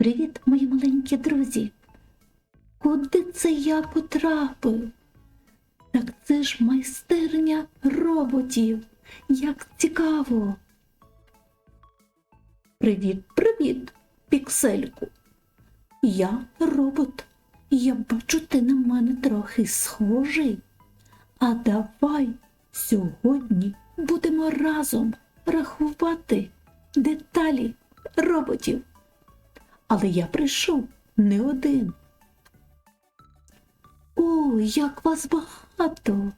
Привіт, мої маленькі друзі. Куди це я потрапив? Так це ж майстерня роботів. Як цікаво. Привіт, привіт, піксельку. Я робот. Я бачу, ти на мене трохи схожий. А давай сьогодні будемо разом рахувати деталі роботів. Але я прийшов не один. О, як вас багато!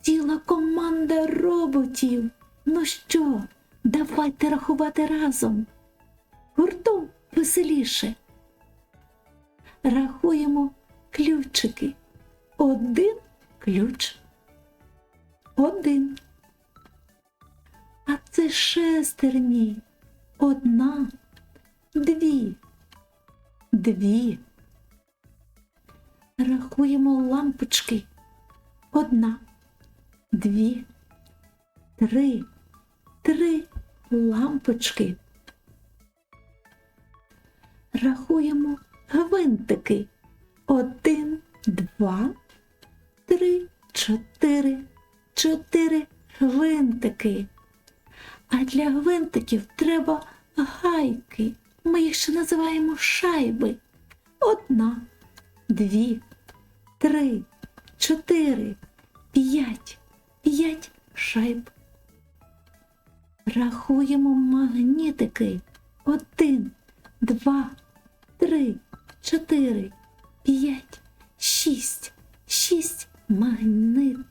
Ціла команда роботів. Ну що, давайте рахувати разом. Гуртом веселіше. Рахуємо ключики. Один ключ. Один. А це шестерні. Одна, дві, дві. Рахуємо лампочки. Одна, дві, три, три лампочки. Рахуємо гвинтики. Один, два, три, чотири, чотири гвинтики. А для гвинтиків треба гайки. Ми їх ще називаємо шайби. Одна, дві, три, чотири, п'ять, п'ять шайб. Рахуємо магнітики. Один, два, три, чотири, п'ять, шість, шість магнитиків.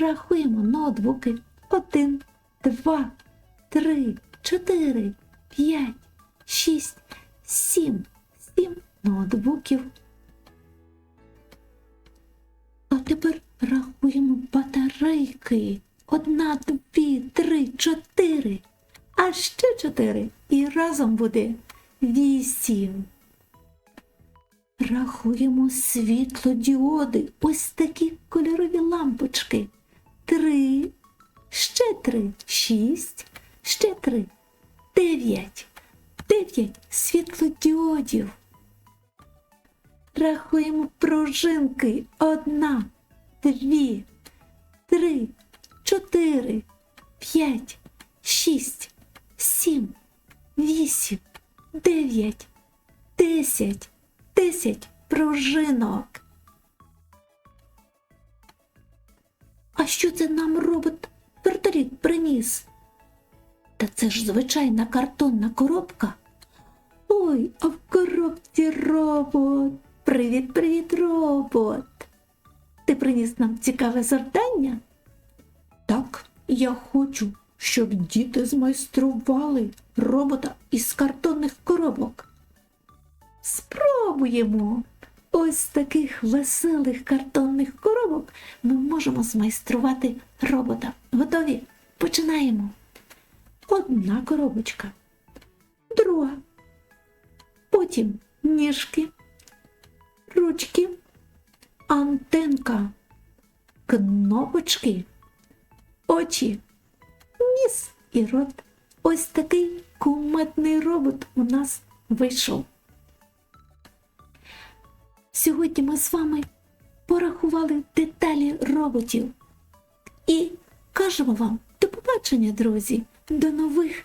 Рахуємо ноутбуки. Один, два, три, чотири, п'ять, шість, сім, сім ноутбуків. А тепер рахуємо батарейки. Одна, дві, три, чотири. А ще чотири. І разом буде вісім. Рахуємо світлодіоди. Ось такі кольорові лампочки. Три, ще три, шість, ще три, дев'ять. Дев'ять світлодіодів. Рахуємо пружинки. Одна, дві, три, чотири, п'ять, шість, сім, вісім, дев'ять, десять, десять пружинок. А що це нам робот вертоліт приніс? Та це ж звичайна картонна коробка. Ой, а в коробці робот. Привіт, привіт, робот. Ти приніс нам цікаве завдання? Так, я хочу, щоб діти змайстрували робота із картонних коробок. Спробуємо. Ось таких веселих картонних коробок ми можемо змайструвати робота. Готові? Починаємо. Одна коробочка, друга. Потім ніжки, ручки, антенка, кнопочки, очі, ніс і рот. Ось такий кумедний робот у нас вийшов. Сьогодні ми з вами порахували деталі роботів. І кажемо вам до побачення, друзі, до нових